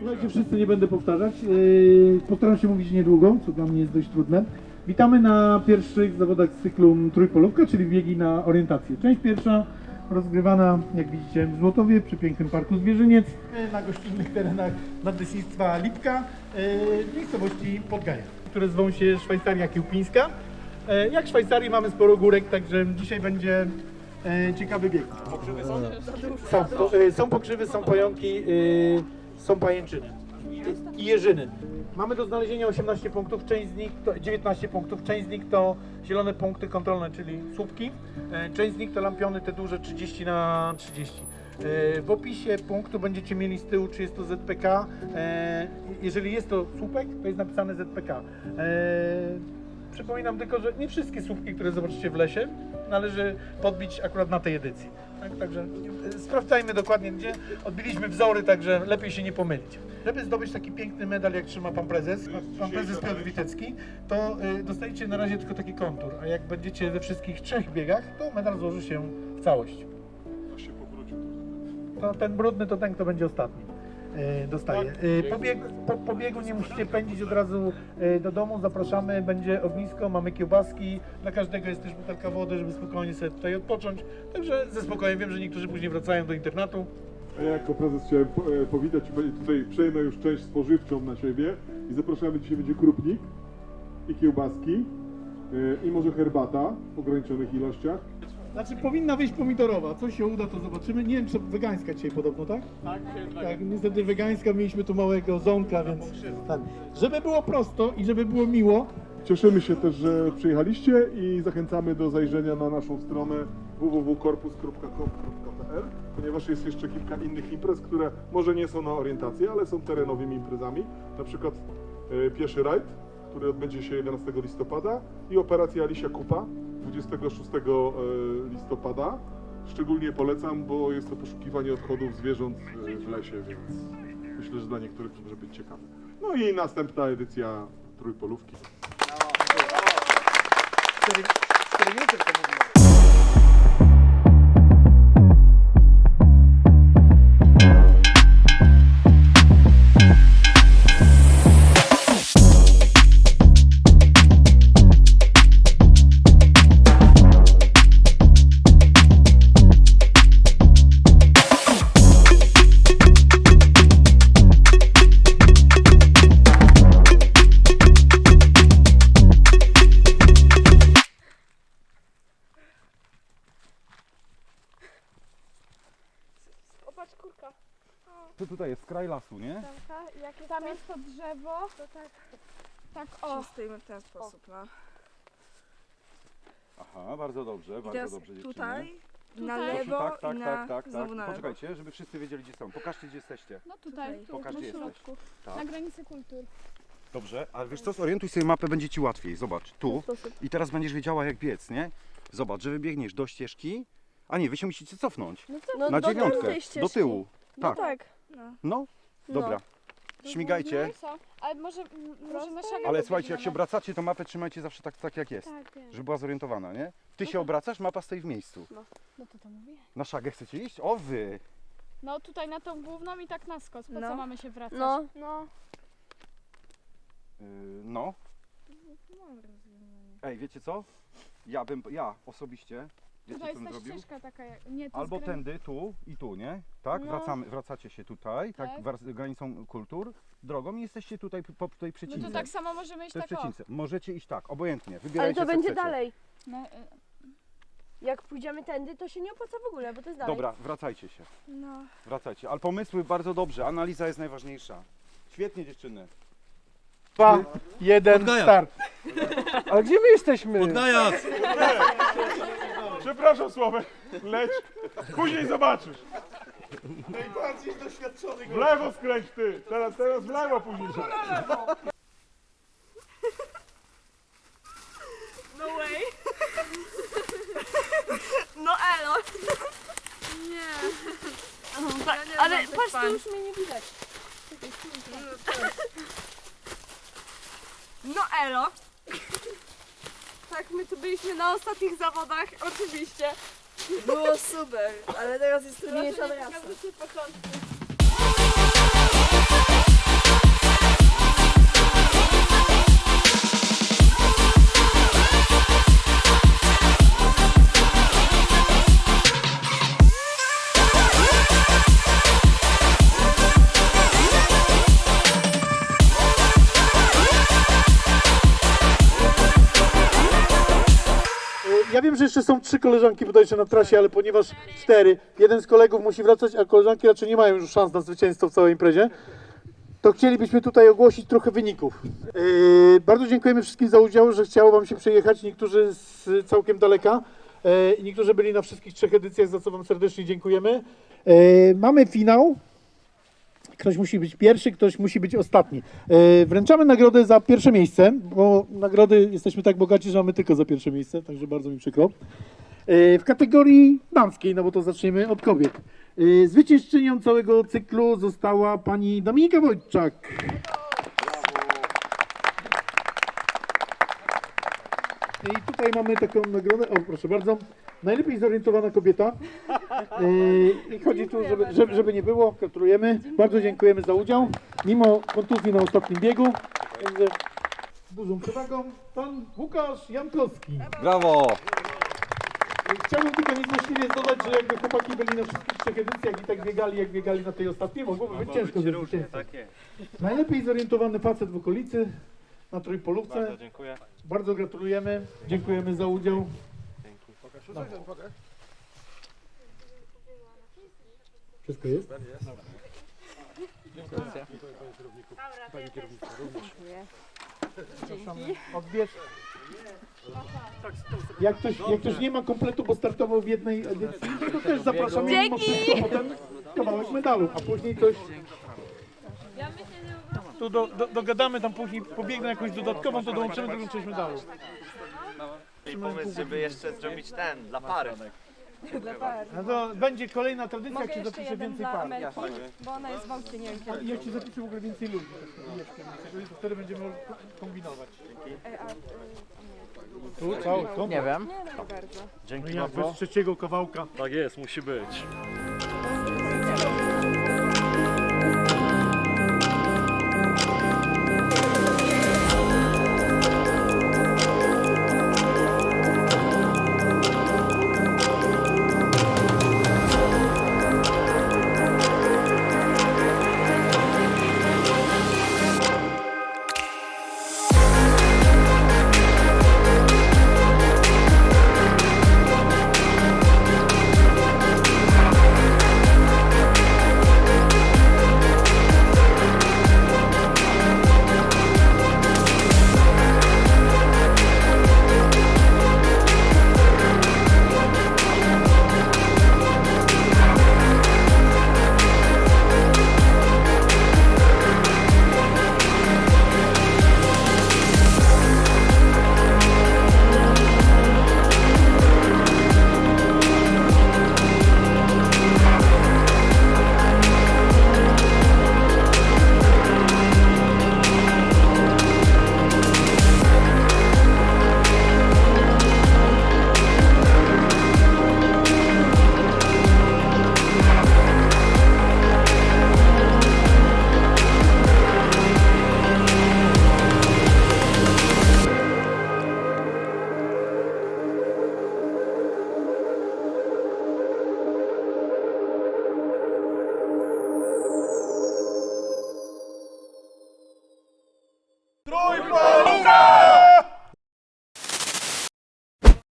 Słuchajcie, wszyscy nie będę powtarzać. Yy, Postaram się mówić niedługo, co dla mnie jest dość trudne. Witamy na pierwszych zawodach z cyklu Trójpolówka, czyli biegi na orientację. Część pierwsza rozgrywana, jak widzicie, w Złotowie przy pięknym parku Zwierzyniec, yy, na gościnnych terenach nadleśnictwa Lipka, yy, w miejscowości Podgaja, które zwą się Szwajcaria Kiełpińska. Yy, Jak w Szwajcarii mamy sporo górek, także dzisiaj będzie yy, ciekawy bieg. Są, po, y, są pokrzywy, są pająki, są pajęczyny i jeżyny. Mamy do znalezienia 18 punktów, część z nich to 19 punktów, część z nich to zielone punkty kontrolne, czyli słupki, e, część z nich to lampiony te duże 30 na 30. E, W opisie punktu będziecie mieli z tyłu, czy jest to ZPK. E, Jeżeli jest to słupek, to jest napisane ZPK. E, Przypominam tylko, że nie wszystkie słupki, które zobaczycie w lesie, należy podbić akurat na tej edycji. Tak, także e, sprawdzajmy dokładnie gdzie. Odbiliśmy wzory, także lepiej się nie pomylić. Żeby zdobyć taki piękny medal, jak trzyma pan prezes, pan prezes Piotr Witecki, to y, dostajecie na razie tylko taki kontur, a jak będziecie we wszystkich trzech biegach, to medal złoży się w całość. To ten brudny to ten, kto będzie ostatni. Y, Dostaje. Po biegu, po, nie musicie pędzić od razu y, do domu, zapraszamy, będzie ognisko, mamy kiełbaski, dla każdego jest też butelka wody, żeby spokojnie sobie tutaj odpocząć. Także ze spokojem wiem, że niektórzy później wracają do internatu. Ja jako prezes chciałem e, powitać tutaj przejmę już część spożywczą na siebie i zapraszamy, dzisiaj będzie krupnik i kiełbaski e, i może herbata w ograniczonych ilościach. Znaczy powinna wyjść pomidorowa, co się uda to zobaczymy. Nie wiem czy wegańska dzisiaj podobno, tak? Tak, Tak, niestety wegańska, mieliśmy tu małego ząka, więc tak. Żeby było prosto i żeby było miło, Cieszymy się też, że przyjechaliście i zachęcamy do zajrzenia na naszą stronę www.korpus.com.pl ponieważ jest jeszcze kilka innych imprez, które może nie są na orientację, ale są terenowymi imprezami. Na przykład e, pieszy rajd, który odbędzie się 11 listopada i operacja Alicia Kupa 26 e, listopada. Szczególnie polecam, bo jest to poszukiwanie odchodów zwierząt e, w lesie, więc myślę, że dla niektórych może być ciekawe. No i następna edycja Trójpolówki. 4, 4 minuty to mówiłem. To tutaj jest kraj lasu, nie? Tamka, jak jest tam jest to drzewo, to tak. Tak o. Stoimy w ten sposób, no. Aha, bardzo dobrze, I bardzo teraz dobrze dziewczyny. tutaj, na Tutaj. lewo tak, tak, i na, tak, tak, tak. znowu na lewo. Poczekajcie, żeby wszyscy wiedzieli gdzie są. Pokażcie gdzie jesteście. No tutaj, Tutaj. tu, Pokaż, na gdzie jesteś. środku. Tak. Na granicy kultur. Dobrze, ale wiesz co, zorientuj sobie mapę, będzie ci łatwiej. Zobacz, tu. I teraz będziesz wiedziała jak biec, nie? Zobacz, że wybiegniesz do ścieżki. A nie, wy się musicie cofnąć. No, Na do dziewiątkę, tamtej do ścieżki. tyłu. No Tak. Tak. No. No, dobra. Śmigajcie. No, co? Ale może, może na szagę Ale słuchajcie, jak się obracacie, to mapę trzymajcie zawsze tak, tak jak jest. Tak, wiem. Żeby była zorientowana, nie? Ty się obracasz, mapa stoi w miejscu. No to to mówię. Na szagę chcecie iść? O wy! No tutaj na tą główną i tak na skos. Po No. co mamy się wracać? No. No. Yy, no. Ej, wiecie co? Ja bym, ja osobiście, co jest bym ta zrobił? ścieżka taka, jak- nie to Albo jest tędy, tu i tu, nie? Tak? No. Wracamy, wracacie się tutaj, tak, Tak. wraz- granicą kultur, drogą i jesteście tutaj po po tej No przecince. to tak samo możemy iść to jest tak o. przecince. Możecie iść tak, obojętnie, Ale wybierajcie to co będzie chcecie. dalej. No, y, Jak pójdziemy tędy, to się nie opłaca w ogóle, bo to jest dalej. Dobra, wracajcie się, No. wracajcie. Ale pomysły bardzo dobrze, analiza jest najważniejsza. Świetnie dziewczyny. 2, 1, start. Ale gdzie my jesteśmy? Przepraszam Sławek, leć, później zobaczysz. Najbardziej doświadczony W lewo skręć ty, teraz, teraz w lewo później. No way. No elo. Nie. ale patrz, tu już mnie nie widać. No elo. Tak, my tu byliśmy na ostatnich zawodach, oczywiście. Było super, ale teraz jest trudniejsza trasa. Jeszcze są trzy koleżanki bodajże na trasie, ale ponieważ cztery, jeden z kolegów musi wracać, a koleżanki raczej nie mają już szans na zwycięstwo w całej imprezie, to chcielibyśmy tutaj ogłosić trochę wyników. Yy, bardzo dziękujemy wszystkim za udział, że chciało Wam się przyjechać, niektórzy z całkiem daleka. yy, Niektórzy byli na wszystkich trzech edycjach, za co Wam serdecznie dziękujemy. Yy, Mamy finał. Ktoś musi być pierwszy, ktoś musi być ostatni. E, Wręczamy nagrodę za pierwsze miejsce, bo nagrody jesteśmy tak bogaci, że mamy tylko za pierwsze miejsce, także bardzo mi przykro. E, W kategorii damskiej, no bo to zaczniemy od kobiet. E, Zwyciężczynią całego cyklu została pani Dominika Wojczak. I tutaj mamy taką nagrodę, o proszę bardzo, najlepiej zorientowana kobieta. Yy, I chodzi tu, żeby, żeby, żeby nie było, gratulujemy. Bardzo dziękujemy za udział. Mimo kontuzji na ostatnim biegu, także z dużą przewagą, pan Łukasz Jankowski. Brawo! Chciałbym tylko niezłośliwie dodać, że jakby chłopaki byli na wszystkich trzech edycjach i tak biegali, jak biegali na tej ostatniej, mogłoby być ciężko ze zwycięzcą. Najlepiej zorientowany facet w okolicy na trójpolówce. Bardzo dziękuję. Bardzo gratulujemy. Dziękujemy za udział. No. Wszystko jest? Dziękuję. Odbierz. Jak ktoś, jak ktoś nie ma kompletu, bo startował w jednej edycji, to też zapraszamy mimo wszystko potem kawałek medalu, a później coś... Tu do, do, dogadamy tam później, pobiegną jakąś dodatkową, to dołączymy drugą część medalu. I pomysł, żeby jeszcze zrobić ten dla pary. No to będzie kolejna tradycja, jak Mogę się jeszcze zapisze jeden więcej dla par. Amelki, bo ona jest w aucie, nie wiem kiedy. I jak się zapisze w ogóle więcej ludzi, jeszcze więcej, to wtedy będziemy kombinować. A, Tu cały, to Nie wiem. nie no bardzo. no jak bez trzeciego kawałka. Tak jest, musi być.